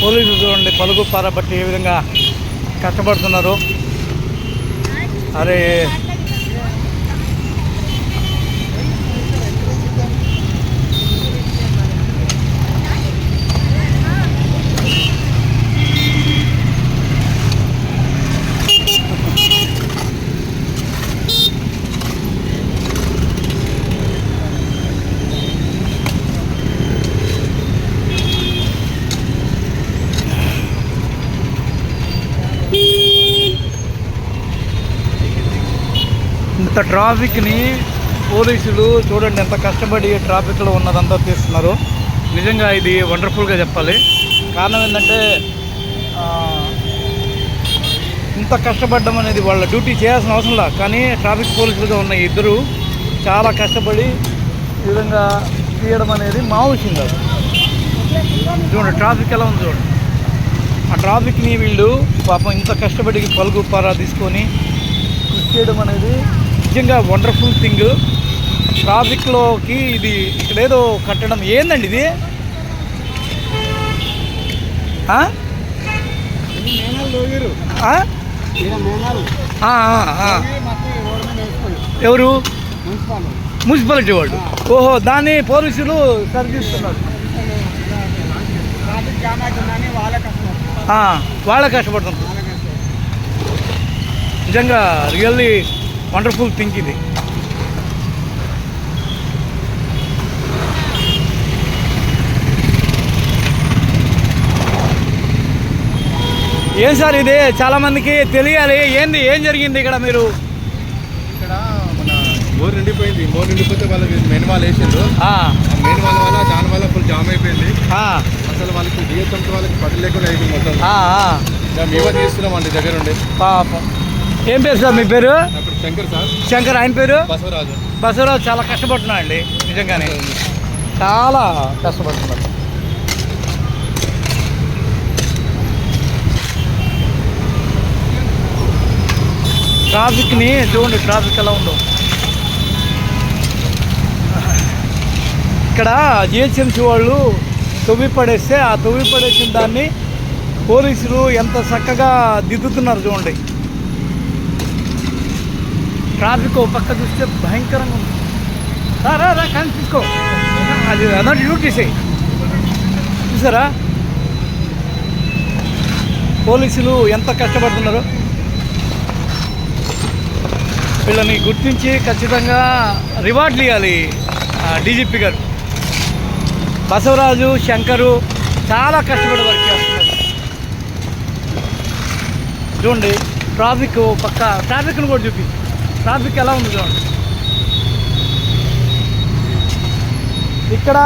చూడండి పలుగు పారబట్టి ఏ విధంగా కష్టపడుతున్నారు అరే ఇంత ట్రాఫిక్ని పోలీసులు చూడండి ఎంత కష్టపడి ట్రాఫిక్లో ఉన్నదంతా తీస్తున్నారు. నిజంగా ఇది వండర్ఫుల్గా చెప్పాలి. కారణం ఏంటంటే ఇంత కష్టపడడం అనేది వాళ్ళ డ్యూటీ చేయాల్సిన అవసరం లేదు కానీ ట్రాఫిక్ పోలీసులుగా ఉన్న ఇద్దరు చాలా కష్టపడి ఈ విధంగా తీయడం అనేది మా విషయం కాదు. చూడండి ట్రాఫిక్ ఎలా ఉంది చూడండి. ఆ ట్రాఫిక్ని వీళ్ళు పాపం ఇంత కష్టపడి పలుగు పారా తీసుకొని కృషి చేయడం అనేది నిజంగా వండర్ఫుల్ థింగ్ ట్రాఫిక్లోకి ఇది ఇక్కడ ఏదో కట్టడం. ఏందండి ఇది. ఎవరు? మున్సిపాలిటీ. వాళ్ళు ఓహో దాన్ని పోలీసులు సరిదిస్తున్నారు వాళ్ళే కష్టపడుతున్నారు. నిజంగా రియల్లీ వండర్ఫుల్ థింక్ ఇది. ఏం సార్ ఇది? చాలా మందికి తెలియాలి. ఏంది? ఏం జరిగింది ఇక్కడ మీరు? ఇక్కడ మన బోర్ నిండిపోయింది. బోర్ నిండిపోతే వాళ్ళు వేసిండ్రు. ఆ. మెయిన్ వాళ్ళ వల్ల దాని వల్ల ఫుల్ జామ్ అయిపోయింది. అసలు వాళ్ళకి దిగేటంతో వాళ్ళకి పట్టు లేకుండా అయిపోయింది మొత్తం. మేమే తీస్తున్నాం అండి దగ్గర ఉండి పాపం. ఏం పేరు సార్ మీ పేరు? శంకర్ సార్. శంకర్ ఆయన పేరు? బసవరాజు. బసవరాజు చాలా కష్టపడుతున్నాడు అండి నిజంగానే. చాలా కష్టపడుతున్నారు ట్రాఫిక్ని చూడండి ట్రాఫిక్ ఎలా ఉందో. ఇక్కడ జిహెచ్ఎంసీ వాళ్ళు తొవ్వి పడేస్తే ఆ తొవ్వి పడేసిన దాన్ని పోలీసులు ఎంత చక్కగా దిద్దుతున్నారు చూడండి. ట్రాఫిక్ పక్క చూస్తే భయంకరంగా ఉంది. రా, రా రా కానీ తీసుకో. అది అన్నట్టు డ్యూటీసే చూసారా? పోలీసులు ఎంత కష్టపడుతున్నారు. వీళ్ళని గుర్తించి ఖచ్చితంగా రివార్డులు ఇవ్వాలి డీజీపీ గారు. బసవరాజు శంకరు చాలా కష్టపడి వర్క్ చేస్తున్నారు. చూడండి ట్రాఫిక్ పక్క ట్రాఫిక్ను కూడా చూపి ట్రాఫిక్ ఎలా ఉంది చూడండి. ఇక్కడ